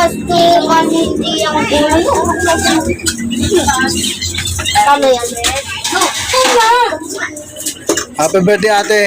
pastukan hindi ang gulo. Tama yan. Tama. Happy birthday ate.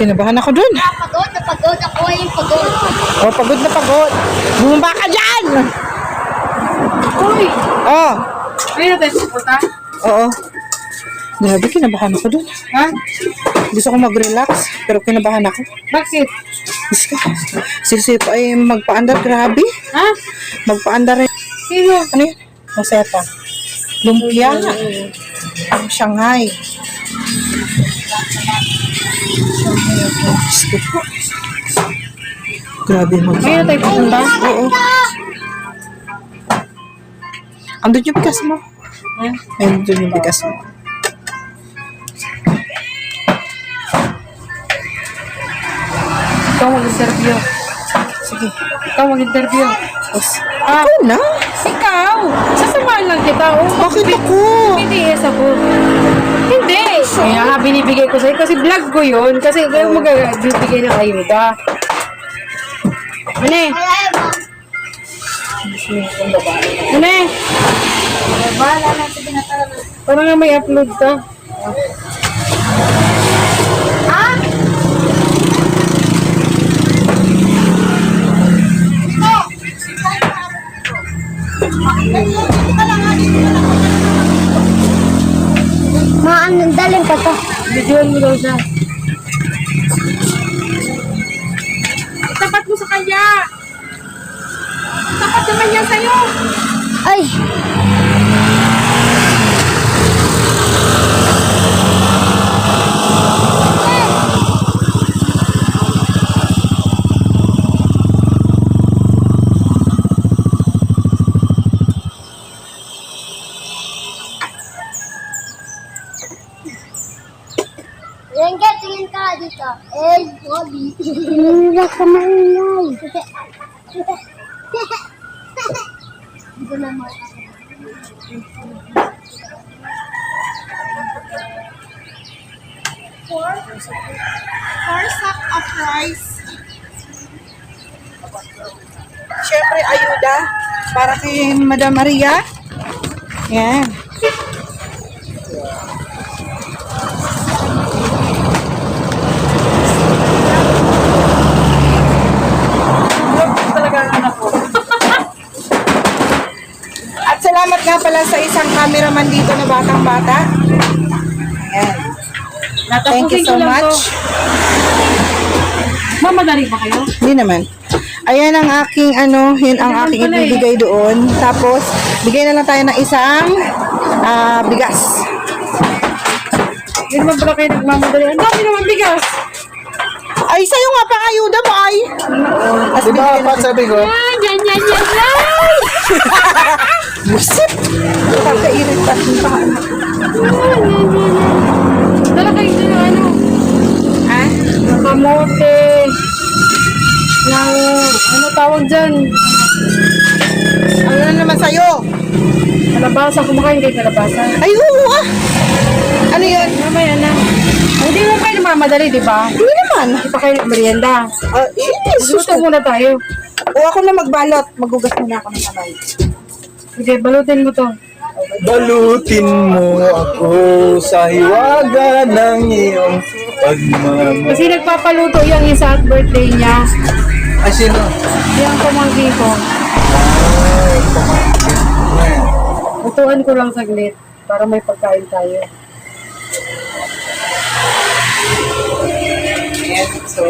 Kinabahan ako dun. Pagod na pagod. Ako ay pagod. Oh, pagod na pagod. Bumaba ka dyan! Uy! Oh, Ayun tayo pupunta? oo. Grabe, kinabahan ako dun. Ha? Gusto ko mag-relax, pero kinabahan ako. Bakit? Sisip ay magpa-andar, grabe. Ha? Magpa-andar rin. Sino? Ano yun? Maseta. Lumpia. Shanghai. Gusto. Grabe mag Ayun tayo pupunta? Oo. Andun yung bigas mo. Ha? Andun yung bigas mo. Ikaw mag-interview. Sige. Ikaw mag-interview. Yes. Ah, Ako na? ikaw! Sasamahan lang kita, oh. Bakit ako? Ko sa'yo kasi vlog ko yun. Kasi kayo magbibigay ng ayuda. Ano eh? Ano eh? Bahala na. Sige na tara na. Para nga may upload ka. Maan, daling pa to. Videoan mo daw siya. Tapat mo sa kanya! Tapat naman yan sa'yo! Ay! Tingin ka dito. Eh, Bobby. Hindi ka maingay. Dito na mo. Four, four sack of rice. Siyempre, ayuda para kay Madam Maria. Yan. Talaga ang anak ko. At salamat nga pala sa isang cameraman dito na batang-bata. Ayan. Thank you so much. Mamadali ba kayo? Hindi naman. Ayan ang aking ano, yun ang aking eh. ibibigay doon. Tapos, bigay na lang tayo ng isang ah, bigas. Hindi naman pala kayo nagmamadali. Ang dami naman bigas. Ay, sa'yo nga pang ayuda mo ay. As Di ba, bigyan Pat, sabi ko? Yan, yan, yan, yan, yan. Busit! Kakairit pa pa. Dala kayo dito ng ano. Ha? Ng kamote. Ng, ano tawag dyan? Ano na naman sa'yo? Kalabasa. Kumakain kayo kalabasa. Ay, oo ah. Ano yun? Mamaya na. Hindi mo kayo namamadali, di ba? Hindi naman. Hindi pa kayo merienda. Ah, eh, sus. Luto muna tayo. O ako na magbalot. Magugas muna ako ng kamay. Sige, balutin mo to. Balutin mo ako sa hiwaga ng iyong pagmamahal. Kasi nagpapaluto yung isa at birthday niya. Ay, sino? Yung pamangkin ko. Ay. Lutuan ko lang saglit para may pagkain tayo. Ayan. So,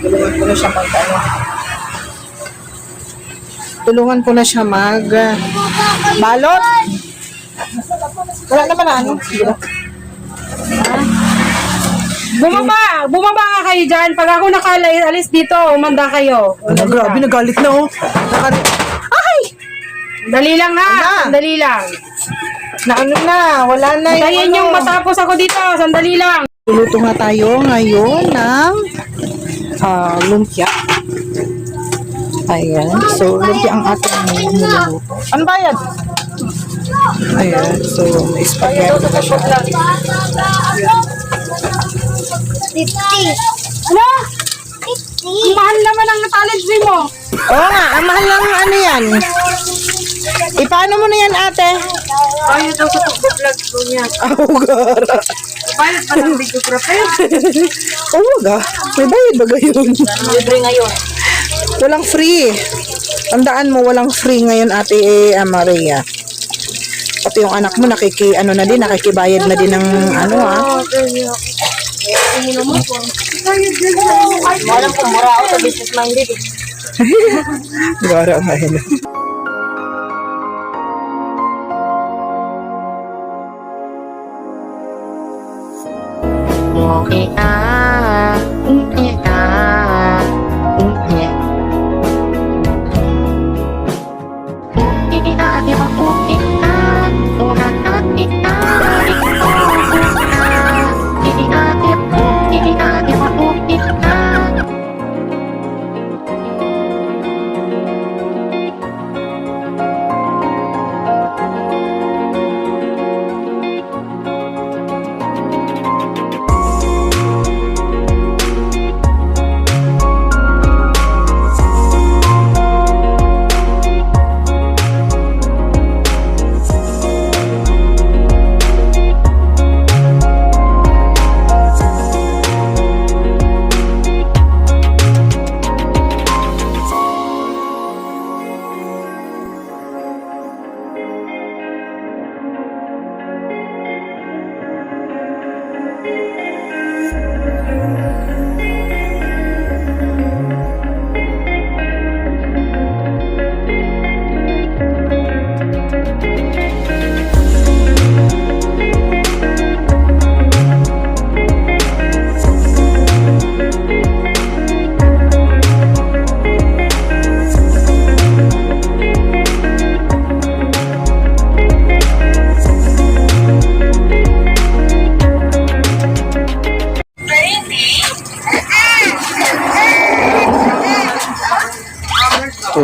tulungan ko na siya mag ano. Tulungan ko na siya mag balot. Wala naman na ano. Na. Bumaba! Bumaba nga kayo dyan. Pag ako nakaalis dito, umanda kayo. Ano, grabe, nagalit na oh. Naka- Ay! Dali lang ha. Ala. Dali lang. Na ano na, wala na yung ano. yung matapos ako dito. Sandali lang. Luluto nga tayo ngayon ng ah, lumpia. Ayan. So, lumpia ang ating niluluto. Ano ba yan? Ayan. So, may spaghetti na siya. Fifty. Ano? Fifty. Ang mahal naman ang talent fee mo. Oo nga, ang mahal lang ano yan. E, paano mo na yan, ate? Ayaw daw sa pag-vlog ko niya. Oh, gara. Bayad pa ng videographer. Oo, oh, ga. May bayad ba gayon? Libre ngayon. Walang free. Tandaan mo, walang free ngayon ate eh, uh, Maria. Pati yung anak mo, nakiki, ano na din, nakikibayad na din ng ano ha? ah. Walang kumura ako sa business minded eh. Gara nga yun. Okay. Ah.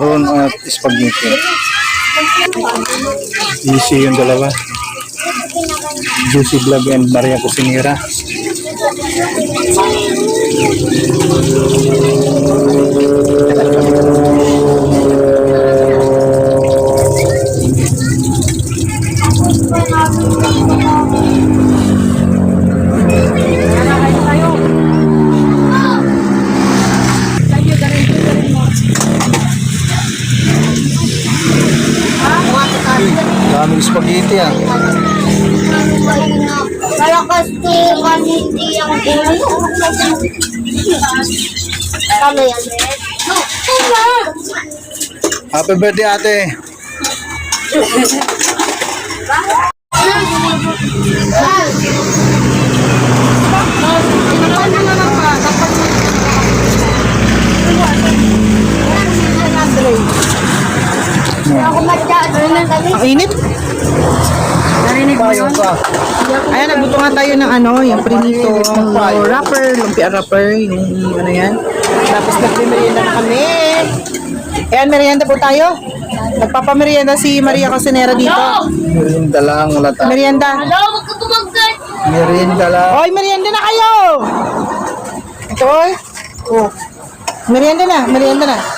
Turon at spaghetti. Easy yung dalawa. Juicy Vlog and Maria Cusinera. Daming Kano yan? Happy birthday ate. Ang init. Narinig mo yun? Ayan, nagluto nga tayo ng ano, yung prinito, wrapper, lumpia wrapper, yung ano yan. Tapos nagmimerienda na kami. Ayan, merienda po tayo. Nagpapamerienda si Maria Casinera dito. Merienda lang, wala tayo. Merienda. Hello, wag ka tumagkat. Merienda lang. Hoy, merienda na kayo! Ito, oy. Oh. Merienda na, merienda na.